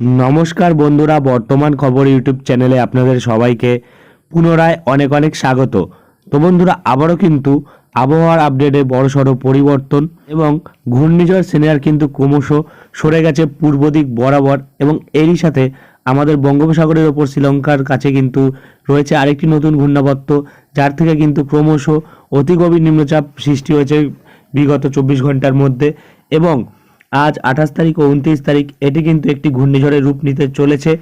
নমস্কার বন্ধুরা, বর্তমান খবর ইউটিউব চ্যানেলে আপনাদের সবাইকে পুনরায় অনেক অনেক স্বাগত। তো বন্ধুরা, আবারও কিন্তু আবহাওয়ার আপডেটে বড়সড় পরিবর্তন এবং ঘূর্ণিঝড় সিনিয়র কিন্তু ক্রমশ সরে গেছে পূর্ব দিক বরাবর এবং এরই সাথে আমাদের বঙ্গোপসাগরের ওপর শ্রীলঙ্কার কাছে কিন্তু রয়েছে আরেকটি নতুন ঘূর্ণাবর্ত, যার থেকে কিন্তু ক্রমশ অতি গভীর নিম্নচাপ সৃষ্টি হয়েছে বিগত চব্বিশ ঘণ্টার মধ্যে এবং আজ আঠাশ তারিখ ও উনত্রিশ তারিখ এটি কিন্তু একটি ঘূর্ণিঝড়ের রূপ নিতে চলেছে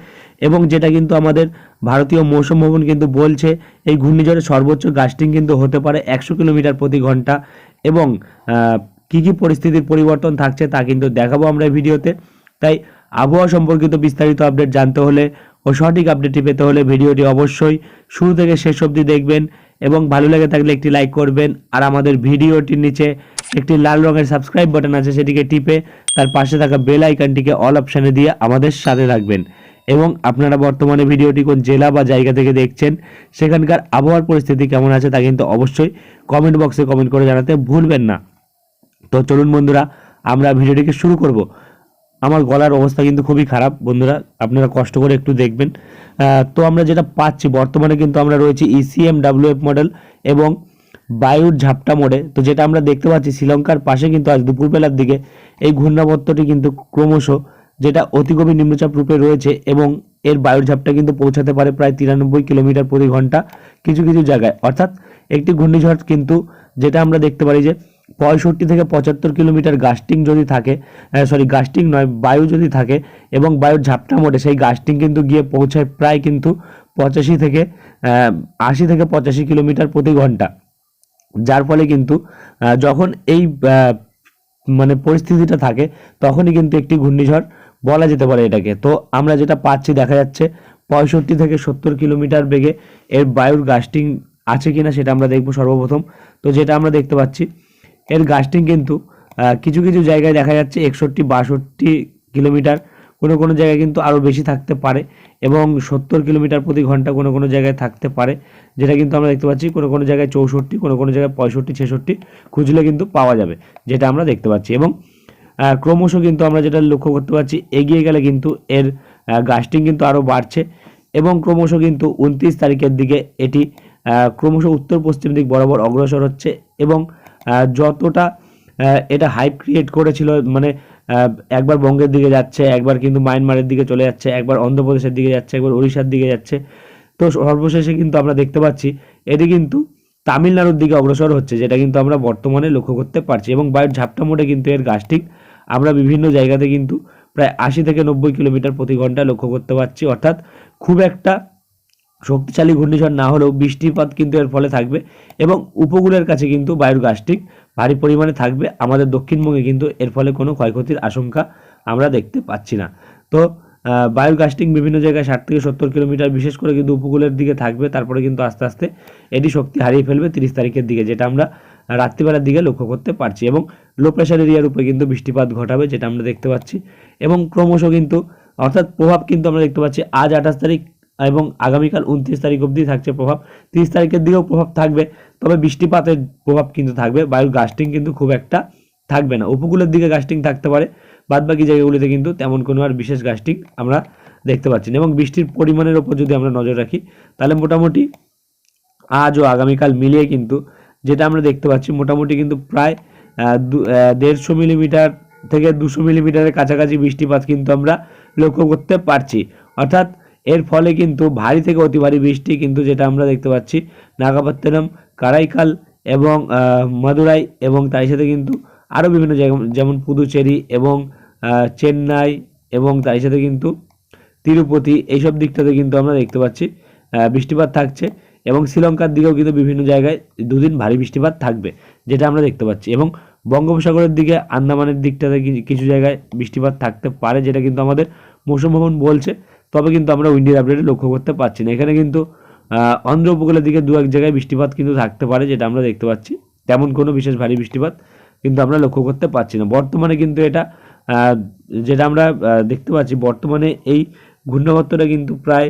এবং যেটা কিন্তু আমাদের ভারতীয় মৌসুম ভবন কিন্তু বলছে, এই ঘূর্ণিঝড়ের সর্বোচ্চ গাস্টিং কিন্তু হতে পারে একশো কিলোমিটার প্রতি ঘণ্টা এবং কি কি পরিস্থিতির পরিবর্তন থাকছে তা কিন্তু দেখাবো আমরা ভিডিওতে। তাই আবহাওয়া সম্পর্কিত বিস্তারিত আপডেট জানতে হলে ও সঠিক আপডেটটি পেতে হলে ভিডিওটি অবশ্যই শুরু থেকে শেষ অবধি দেখবেন এবং ভালো লেগে থাকলে একটি লাইক করবেন আর আমাদের ভিডিওটির নিচে একটি লাল রঙের সাবস্ক্রাইব বাটন আছে, সেটিকে টিপে তার পাশে থাকা বেল আইকনটিকে অল অপশানে দিয়ে আমাদের সাথে রাখবেন এবং আপনারা বর্তমানে ভিডিওটি কোন জেলা বা জায়গা থেকে দেখছেন, সেখানকার আবহাওয়ার পরিস্থিতি কেমন আছে তা কিন্তু অবশ্যই কমেন্ট বক্সে কমেন্ট করে জানাতে ভুলবেন না। তো চলুন বন্ধুরা, আমরা ভিডিওটিকে শুরু করব। আমার গলার অবস্থা কিন্তু খুবই খারাপ বন্ধুরা, আপনারা কষ্ট করে একটু দেখবেন। তো আমরা যেটা পাচ্ছি, বর্তমানে কিন্তু আমরা রয়েছি ইসিএম ডাব্লিউএফ মডেল এবং বায়ুর ঝাপটা মোড়ে। তো যেটা আমরা দেখতে পাচ্ছি, শ্রীলঙ্কার পাশে কিন্তু আজ দুপুরবেলার দিকে এই ঘূর্ণাবর্তটি কিন্তু ক্রমশ যেটা অতিগভীর নিম্নচাপ রূপে রয়েছে এবং এর বায়ুর ঝাপটা কিন্তু পৌঁছাতে পারে প্রায় তিরানব্বই কিলোমিটার প্রতি ঘণ্টা কিছু কিছু জায়গায়। অর্থাৎ একটি ঘূর্ণিঝড় কিন্তু যেটা আমরা দেখতে পারি যে পঁয়ষট্টি থেকে পঁচাত্তর কিলোমিটার গাস্টিং যদি থাকে সরি গাস্টিং নয়, বায়ু যদি থাকে এবং বায়ুর ঝাপটা মোটে সেই গাস্টিং কিন্তু গিয়ে পৌঁছায় প্রায় কিন্তু পঁচাশি থেকে আশি থেকে পঁচাশি কিলোমিটার প্রতি ঘণ্টা। যার ফলে কিন্তু যখন এই মানে পরিস্থিতিটা থাকে, তখনই কিন্তু একটি ঘূর্ণিঝড় বলা যেতে পারে এটাকে। তো আমরা যেটা পাচ্ছি দেখা যাচ্ছে, পঁয়ষট্টি থেকে সত্তর কিলোমিটার বেগে এর বায়ুর গাস্টিং আছে কিনা সেটা আমরা দেখব সর্বপ্রথম। তো যেটা আমরা দেখতে পাচ্ছি, এর গাস্টিং কিন্তু কিছু কিছু জায়গায় দেখা যাচ্ছে একষট্টি, বাষট্টি কিলোমিটার কোনো কোনো জায়গায় কিন্তু আরও বেশি থাকতে পারে এবং সত্তর কিলোমিটার প্রতি ঘণ্টা কোনো কোনো জায়গায় থাকতে পারে, যেটা কিন্তু আমরা দেখতে পাচ্ছি কোনো কোনো জায়গায় চৌষট্টি, কোনো কোনো জায়গায় পঁয়ষট্টি, ছেষট্টি খুঁজলে কিন্তু পাওয়া যাবে, যেটা আমরা দেখতে পাচ্ছি। এবং ক্রমশ কিন্তু আমরা যেটা লক্ষ্য করতে পারছি, এগিয়ে গেলে কিন্তু এর গাস্টিং কিন্তু আরও বাড়ছে এবং ক্রমশ কিন্তু উনত্রিশ তারিখের দিকে এটি ক্রমশ উত্তর পশ্চিম দিক বরাবর অগ্রসর হচ্ছে এবং যতটা এটা হাইপ ক্রিয়েট করেছিল মানে একবার বঙ্গের দিকে যাচ্ছে, একবার কিন্তু মায়ানমারের দিকে চলে যাচ্ছে, একবার অন্ধ্রপ্রদেশের দিকে যাচ্ছে, একবার উড়িষ্যার দিকে যাচ্ছে। তো সর্বশেষে কিন্তু আমরা দেখতে পাচ্ছি, এটি কিন্তু তামিলনাড়ুর দিকে অগ্রসর হচ্ছে, যেটা কিন্তু আমরা বর্তমানে লক্ষ্য করতে পারছি। এবং বায়ুর ঝাপটা মোটে কিন্তু এর গাছটি আমরা বিভিন্ন জায়গাতে কিন্তু প্রায় আশি থেকে নব্বই কিলোমিটার প্রতি ঘণ্টা লক্ষ্য করতে পারছি। অর্থাৎ খুব একটা শক্তিশালী ঘূর্ণিঝড় না হলেও বৃষ্টিপাত কিন্তু এর ফলে থাকবে এবং উপকূলের কাছে কিন্তু বায়ুর গাছটি ভারী পরিমাণে থাকবে। আমাদের দক্ষিণবঙ্গে কিন্তু এর ফলে কোনো ক্ষয়ক্ষতির আশঙ্কা আমরা দেখতে পাচ্ছি না। তো বায়ুর গাস্টিং বিভিন্ন জায়গায় ষাট থেকে সত্তর কিলোমিটার বিশেষ করে কিন্তু উপকূলের দিকে থাকবে। তারপরে কিন্তু আস্তে আস্তে এটি শক্তি হারিয়ে ফেলবে তিরিশ তারিখের দিকে, যেটা আমরা রাত্রিবেলার দিকে লক্ষ্য করতে পারছি। এবং লো প্রেশার এরিয়ার উপরে কিন্তু বৃষ্টিপাত ঘটাবে, যেটা আমরা দেখতে পাচ্ছি। এবং ক্রমশ কিন্তু, অর্থাৎ প্রভাব কিন্তু আমরা দেখতে পাচ্ছি। আজ আঠাশ তারিখ এবং আগামীকাল উনত্রিশ তারিখ অবধি থাকছে প্রভাব। তিরিশ তারিখের দিকেও প্রভাব থাকবে, তবে বৃষ্টিপাতের প্রভাব কিন্তু থাকবে। বায়ুর গাস্টিং কিন্তু খুব একটা থাকবে না। উপকূলের দিকে গাস্টিং থাকতে পারে, বাদবাকি জায়গাগুলিতে কিন্তু তেমন কোনো আর বিশেষ গাস্টিং আমরা দেখতে পাচ্ছি না। এবং বৃষ্টির পরিমাণের ওপর যদি আমরা নজর রাখি, তাহলে মোটামুটি আজ ও আগামীকাল মিলিয়ে কিন্তু যেটা আমরা দেখতে পাচ্ছি, মোটামুটি কিন্তু প্রায় দেড়শো মিলিমিটার থেকে দুশো মিলিমিটারের কাছাকাছি বৃষ্টিপাত কিন্তু আমরা লক্ষ্য করতে পারছি। অর্থাৎ এর ফলে কিন্তু ভারী থেকে অতি ভারী বৃষ্টি কিন্তু যেটা আমরা দেখতে পাচ্ছি, নাগাপত্তনম, কারাইকাল এবং মাদুরাই এবং তার সাথে কিন্তু আরও বিভিন্ন জায়গা, যেমন পুদুচেরি এবং চেন্নাই এবং তার সাথে কিন্তু তিরুপতি, এইসব দিকটাতে কিন্তু আমরা দেখতে পাচ্ছি বৃষ্টিপাত থাকছে এবং শ্রীলঙ্কার দিকেও কিন্তু বিভিন্ন জায়গায় দুদিন ভারী বৃষ্টিপাত থাকবে, যেটা আমরা দেখতে পাচ্ছি এবং বঙ্গোপসাগরের দিকে আন্দামানের দিকটাতে কিছু জায়গায় বৃষ্টিপাত থাকতে পারে, যেটা কিন্তু আমাদের মৌসুম ভবন বলছে। তবে কিন্তু আমরা উইন্ডির আপডেটে লক্ষ্য করতে পারছি না। এখানে কিন্তু অন্ধ্র উপকূলের দিকে দু এক জায়গায় বৃষ্টিপাত কিন্তু থাকতে পারে, যেটা আমরা দেখতে পাচ্ছি। তেমন কোনো বিশেষ ভারী বৃষ্টিপাত কিন্তু আমরা লক্ষ্য করতে পারছি না। বর্তমানে কিন্তু এটা যেটা আমরা দেখতে পাচ্ছি, বর্তমানে এই ঘূর্ণাবর্তটা কিন্তু প্রায়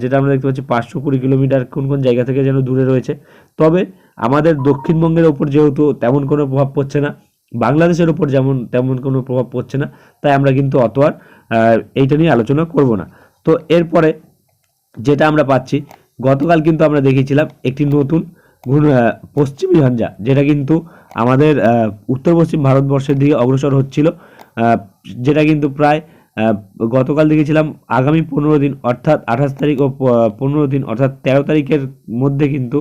যেটা আমরা দেখতে পাচ্ছি পাঁচশো কুড়ি কিলোমিটার কোন কোন জায়গা থেকে যেন দূরে রয়েছে। তবে আমাদের দক্ষিণবঙ্গের ওপর যেহেতু তেমন কোনো প্রভাব পড়ছে না, বাংলাদেশের ওপর যেমন, তেমন কোনো প্রভাব পড়ছে না, তাই আমরা কিন্তু অত আর এইটা নিয়ে আলোচনা করব না। তো এরপরে যেটা আমরা পাচ্ছি, গতকাল কিন্তু আমরা দেখিয়েছিলাম একটি নতুন পশ্চিমী ঝঞ্ঝা, যেটা কিন্তু আমাদের উত্তর পশ্চিম ভারতবর্ষের দিকে অগ্রসর হচ্ছিল। যেটা কিন্তু প্রায় গতকাল দেখেছিলাম আগামী পনেরো দিন, অর্থাৎ আঠাশ তারিখ ও পনেরো দিন, অর্থাৎ তেরো তারিখের মধ্যে কিন্তু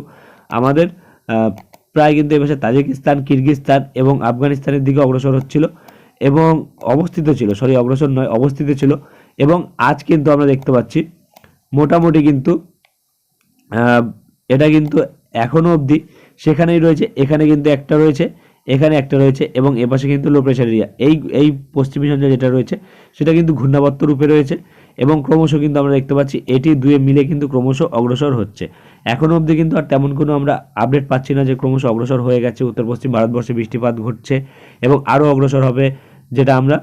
আমাদের প্রায় কিন্তু এপাশে তাজিকিস্তান, কিরগিজস্তান এবং আফগানিস্তানের দিকে অগ্রসর হচ্ছিল। এবং অবস্থিত ছিল, সরি, অগ্রসর নয়, অবস্থিত ছিল। এবং আজ কিন্তু আমরা দেখতে পাচ্ছি, মোটামুটি কিন্তু এটা কিন্তু এখনও অবধি সেখানেই রয়েছে, এখানে কিন্তু একটা রয়েছে, এখানে একটা রয়েছে, এবং এপাশে কিন্তু লো প্রেশার এরিয়া এই এই পশ্চিমী ঝঞ্ঝা যেটা রয়েছে, সেটা কিন্তু ঘূর্ণাবর্ত রূপে রয়েছে, এবং ক্রমশ কিন্তু আমরা দেখতে পাচ্ছি, এটি দুয়ে মিলে কিন্তু ক্রমশ অগ্রসর হচ্ছে। এখনও অবধি কিন্তু আর তেমন কোনো আমরা আপডেট পাচ্ছি না যে ক্রমশ অগ্রসর হয়ে গেছে উত্তর পশ্চিম ভারতবর্ষে বৃষ্টিপাত ঘটছে, এবং আরও অগ্রসর হবে যেটা আমরা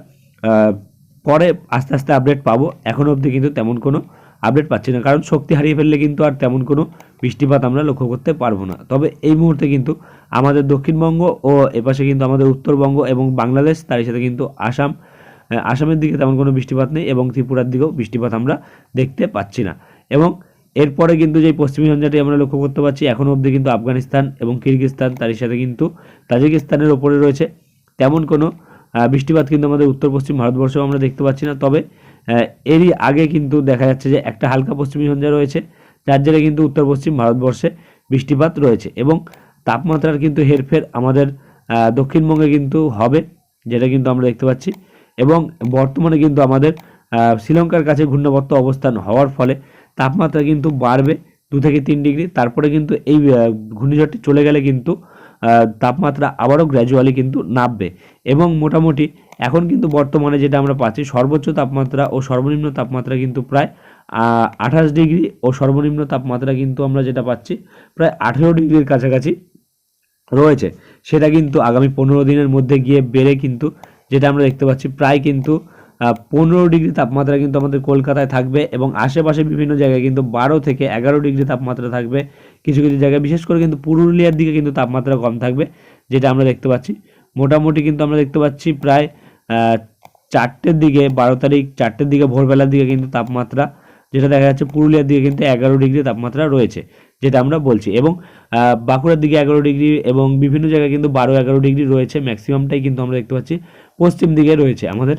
পরে আস্তে আস্তে আপডেট পাবো। এখনও অবধি কিন্তু তেমন কোনো আপডেট পাচ্ছি না। কারণ শক্তি হারিয়ে ফেললে কিন্তু আর তেমন কোনো বৃষ্টিপাত আমরা লক্ষ্য করতে পারব না। তবে এই মুহূর্তে কিন্তু আমাদের দক্ষিণবঙ্গ ও এপাশে কিন্তু আমাদের উত্তরবঙ্গ এবং বাংলাদেশ, তারই সাথে কিন্তু আসাম আসামের দিকে তেমন কোনো বৃষ্টিপাত নেই এবং ত্রিপুরার দিকেও বৃষ্টিপাত আমরা দেখতে পাচ্ছি না। এবং এরপরে কিন্তু যে পশ্চিমী ঝঞ্ঝাটি আমরা লক্ষ্য করতে পারছি এখনও অবধি কিন্তু আফগানিস্তান এবং কিরগিজস্তান, তারই সাথে কিন্তু তাজিকিস্তানের ওপরে রয়েছে। তেমন কোনো বৃষ্টিপাত কিন্তু আমাদের উত্তর পশ্চিম ভারতবর্ষেও আমরা দেখতে পাচ্ছি না। তবে এরই আগে কিন্তু দেখা যাচ্ছে যে একটা হালকা পশ্চিমী ঝঞ্ঝা রয়েছে, যার জেরে কিন্তু উত্তর পশ্চিম ভারতবর্ষে বৃষ্টিপাত রয়েছে এবং তাপমাত্রার কিন্তু হেরফের আমাদের দক্ষিণবঙ্গে কিন্তু হবে, যেটা কিন্তু আমরা দেখতে পাচ্ছি এবং বর্তমানে কিন্তু আমাদের শ্রীলঙ্কার কাছে ঘূর্ণাবর্ত অবস্থান হওয়ার ফলে তাপমাত্রা কিন্তু বাড়বে দু থেকে তিন ডিগ্রি। তারপরে কিন্তু এই ঘূর্ণিঝড়টি চলে গেলে কিন্তু তাপমাত্রা আবারও গ্র্যাজুয়ালি কিন্তু নামবে। এবং মোটামুটি এখন কিন্তু বর্তমানে যেটা আমরা পাচ্ছি, সর্বোচ্চ তাপমাত্রা ও সর্বনিম্ন তাপমাত্রা কিন্তু প্রায় আঠাশ ডিগ্রি ও সর্বনিম্ন তাপমাত্রা কিন্তু আমরা যেটা পাচ্ছি, প্রায় আঠেরো ডিগ্রির কাছাকাছি রয়েছে। সেটা কিন্তু আগামী পনেরো দিনের মধ্যে গিয়ে বেড়ে কিন্তু, যেটা আমরা দেখতে পাচ্ছি, প্রায় কিন্তু পনেরো ডিগ্রি তাপমাত্রা কিন্তু আমাদের কলকাতায় থাকবে এবং আশেপাশে বিভিন্ন জায়গায় কিন্তু বারো থেকে এগারো ডিগ্রি তাপমাত্রা থাকবে। কিছু কিছু জায়গায়, বিশেষ করে কিন্তু পুরুলিয়ার দিকে কিন্তু তাপমাত্রা কম থাকবে, যেটা আমরা দেখতে পাচ্ছি। মোটামুটি কিন্তু আমরা দেখতে পাচ্ছি প্রায় চারটের দিকে, বারো তারিখ চারটের দিকে, ভোরবেলার দিকে কিন্তু তাপমাত্রা, যেটা দেখা যাচ্ছে পুরুলিয়ার দিকে কিন্তু এগারো ডিগ্রি তাপমাত্রা রয়েছে, যেটা আমরা বলছি। এবং বাঁকুড়ার দিকে এগারো ডিগ্রি এবং বিভিন্ন জায়গায় কিন্তু বারো এগারো ডিগ্রি রয়েছে ম্যাক্সিমামটাই কিন্তু আমরা দেখতে পাচ্ছি, পশ্চিম দিকে রয়েছে আমাদের।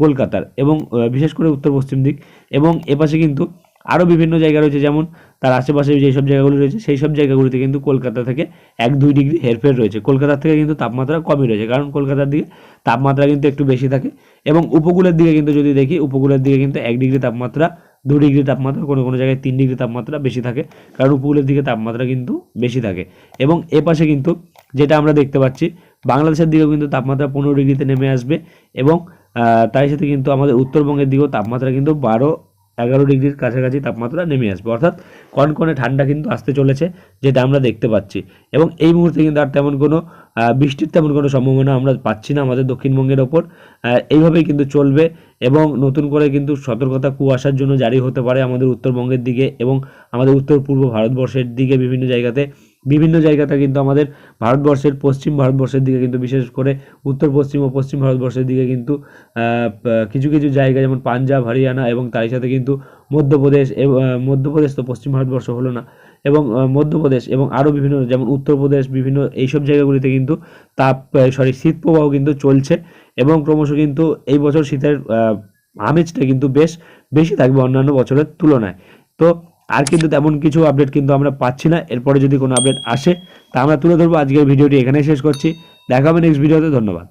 কলকাতার এবং বিশেষ করে উত্তর পশ্চিম দিক এবং এপাশে কিন্তু আরও বিভিন্ন জায়গা রয়েছে যেমন তার আশেপাশে যেই সব জায়গাগুলো রয়েছে সেই সব জায়গাগুলিতে কিন্তু কলকাতা থেকে এক দুই ডিগ্রি হেরফের রয়েছে। কলকাতার থেকে কিন্তু তাপমাত্রা কমই রয়েছে, কারণ কলকাতার দিকে তাপমাত্রা কিন্তু একটু বেশি থাকে এবং উপকূলের দিকে কিন্তু যদি দেখি, উপকূলের দিকে কিন্তু এক ডিগ্রি তাপমাত্রা, দু ডিগ্রি তাপমাত্রা, কোনো কোনো জায়গায় তিন ডিগ্রি তাপমাত্রা বেশি থাকে, কারণ উপকূলের দিকে তাপমাত্রা কিন্তু বেশি থাকে এবং এপাশে কিন্তু যেটা আমরা দেখতে পাচ্ছি, বাংলাদেশের দিকেও কিন্তু তাপমাত্রা পনেরো ডিগ্রিতে নেমে আসবে এবং তার সাথে কিন্তু আমাদের উত্তরবঙ্গের দিকেও তাপমাত্রা কিন্তু বারো এগারো ডিগ্রির কাছাকাছি তাপমাত্রা নেমে আসবে। অর্থাৎ কনকনে ঠান্ডা কিন্তু আসতে চলেছে, যেটা আমরা দেখতে পাচ্ছি। এবং এই মুহূর্তে কিন্তু আর তেমন কোনো বৃষ্টির তেমন কোনো সম্ভাবনা আমরা পাচ্ছি না আমাদের দক্ষিণবঙ্গের ওপর। এইভাবেই কিন্তু চলবে এবং নতুন করে কিন্তু সতর্কতা কুয়াশার জন্য জারি হতে পারে আমাদের উত্তরবঙ্গের দিকে এবং আমাদের উত্তর পূর্ব ভারতবর্ষের দিকে বিভিন্ন জায়গাতে। বিভিন্ন জায়গাতে কিন্তু আমাদের ভারতবর্ষের পশ্চিম ভারতবর্ষের দিকে কিন্তু বিশেষ করে উত্তর পশ্চিম ও পশ্চিম ভারতবর্ষের দিকে কিন্তু কিছু কিছু জায়গা যেমন পাঞ্জাব, হরিয়ানা এবং তার সাথে কিন্তু মধ্যপ্রদেশ মধ্যপ্রদেশ তো পশ্চিম ভারতবর্ষ হলো না, এবং মধ্যপ্রদেশ এবং আরও বিভিন্ন যেমন উত্তরপ্রদেশ, বিভিন্ন এইসব জায়গাগুলিতে কিন্তু তাপ সরি শীত প্রবাহ কিন্তু চলছে এবং ক্রমশ কিন্তু এই বছর শীতের আমেজটা কিন্তু বেশ বেশি থাকবে অন্যান্য বছরের তুলনায়। তো আর কিন্তু তেমন কিছু আপডেট কিন্তু আমরা পাচ্ছি না। এরপরে যদি কোনো আপডেট আসে, তা আমরা তুলে ধরবো। আজকের ভিডিওটি এখানেই শেষ করছি। দেখা হবে নেক্সট ভিডিওতে ধন্যবাদ।